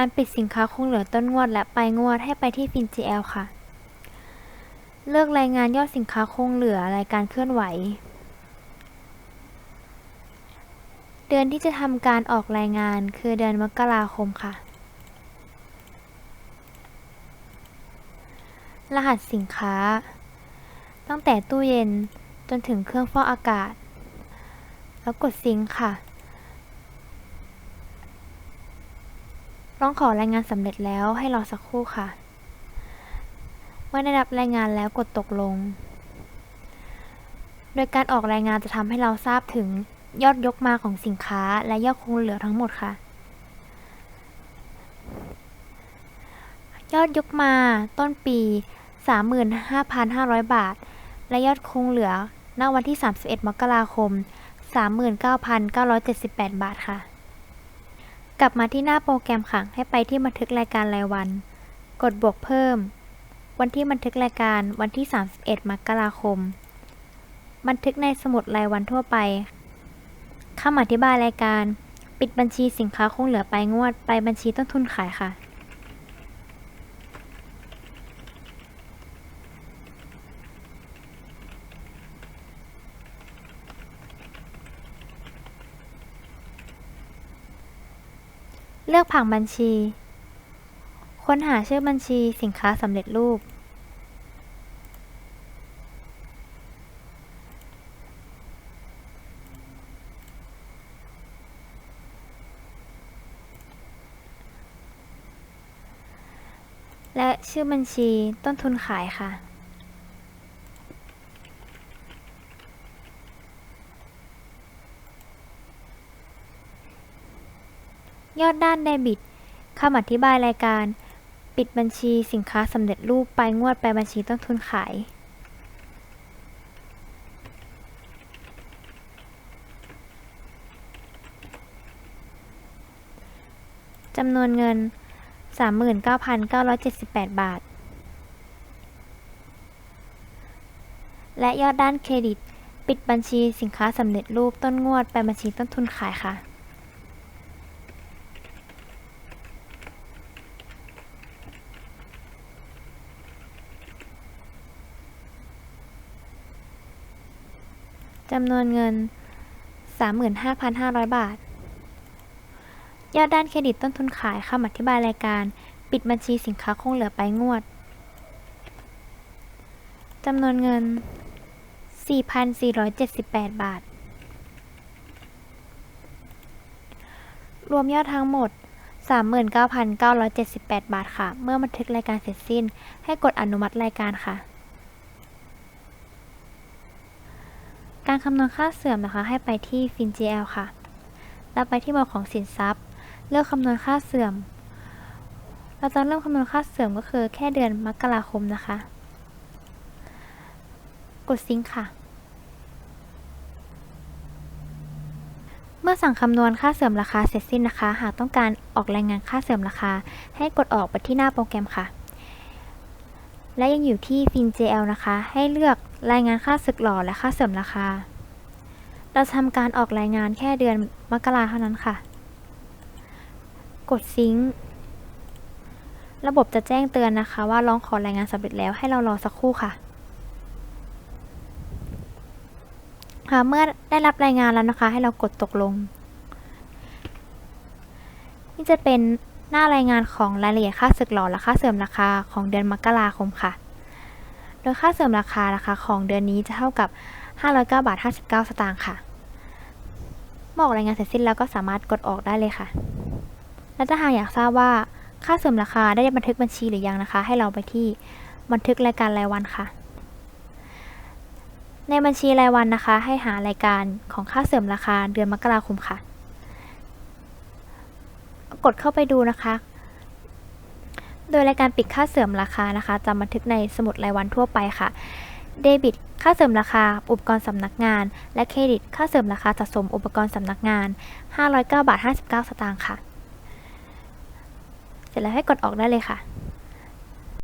การปิดสินค้าคงเหลือต้นงวดและปลายงวดให้ไปที่ FinGL ค่ะ เลือกรายงานยอดสินค้าคงเหลือรายการเคลื่อนไหว เดือนที่จะทำการออกรายงานคือเดือนมกราคมค่ะ รหัสสินค้า ตั้งแต่ตู้เย็นจนถึงเครื่องฟอกอากาศ แล้วกดซิงค์ค่ะ ร้องขอรายงานสำเร็จแล้วให้รอสักครู่ค่ะ เมื่อได้รับรายงานแล้วกดตกลง โดยการออกรายงานจะทำให้เราทราบถึงยอดยกมาของสินค้าและยอดคงเหลือทั้งหมดค่ะ ยอดยกมาต้นปี 35,500 บาท และยอดคงเหลือณวันที่ 31 มกราคม 39,978 บาทค่ะ กลับมาที่หน้าโปรแกรมค่ะ ให้ไปที่บันทึกรายการรายวัน กดบวกเพิ่ม วันที่บันทึกรายการวันที่ 31 มกราคม บันทึกในสมุดรายวันทั่วไปคำอธิบายรายการ ปิดบัญชีสินค้าคงเหลือไปงวด ไปบัญชีต้นทุนขายค่ะ เลือกผังบัญชี ค้นหาชื่อบัญชีสินค้าสำเร็จรูป และชื่อบัญชีต้นทุนขายค่ะ ยอดด้านเดบิตคำอธิบายรายการ ปิดบัญชีสินค้าสำเร็จรูปไปงวดไปบัญชีต้นทุนขายจำนวนเงิน 39,978 บาท และยอดด้านเครดิต ปิดบัญชีสินค้าสำเร็จรูปต้นงวดไปบัญชีต้นทุนขายค่ะ จำนวนเงิน 35,500 บาท ยอดด้านเครดิตต้นทุนขายคำอธิบายรายการ ปิดบัญชีสินค้าคงเหลือไปงวด จำนวนเงิน 4,478 บาท รวมยอดทั้งหมด 39,978 บาทค่ะ เมื่อบันทึกรายการเสร็จสิ้น ให้กดอนุมัติรายการค่ะ การคำนวณค่าเสื่อมนะคะ ให้ไปที่ FinGL ค่ะ แล้วไปที่หมวดของสินทรัพย์ เลือกคำนวณค่าเสื่อม เราจะเริ่มคำนวณค่าเสื่อมก็คือแค่เดือนมกราคมนะคะ กดซิงค์ค่ะ เมื่อสั่งคำนวณค่าเสื่อมราคาเสร็จสิ้นนะคะ หากต้องการออกรายงานค่าเสื่อมราคา ให้กดออกไปที่หน้าโปรแกรมค่ะ และยังอยู่ที่ FinJL นะคะ ให้เลือกรายงานค่าสึกหล่อและค่าเสื่อมราคา เราทำการออกรายงานแค่เดือนมกราเท่านั้นค่ะ กดซิงค์ระบบจะแจ้งเตือนนะคะ ว่าร้องขอรายงานสำเร็จแล้วให้เรารอสักครู่ค่ะค่ะเมื่อได้รับรายงานแล้วนะคะ ให้เรากดตกลง นี่จะเป็น หน้ารายงานของรายละเอียดค่าสึกหล่อและค่าเสื่อมราคาของเดือนมกราคมค่ะ โดยค่าเสื่อมราคานะคะของเดือนนี้จะเท่ากับ 509บาท59 สตางค์ค่ะเมื่อออกรายงานเสร็จสิ้นแล้วก็สามารถกดออกได้เลยค่ะ และถ้าหากอยากทราบว่าค่าเสื่อมราคาได้บันทึกบัญชีหรือยังนะคะ ให้เราไปที่บันทึกรายการรายวันค่ะ ในบัญชีรายวันนะคะ ให้หารายการของค่าเสื่อมราคาเดือนมกราคมค่ะ ดเข้าไปดูนะคะ โดยรายการปิดค่าเสื่อมราคานะคะจะบันทึกในสมุดรายวันทั่วไปค่ะเดบิตค่าเสื่อมราคาอุปกรณ์สำนักงาน และเครดิตค่าเสื่อมราคาสะสมอุปกรณ์สำนักงาน 509บาท59 สตางค์ค่ะ เสร็จแล้วให้กดออกได้เลยค่ะ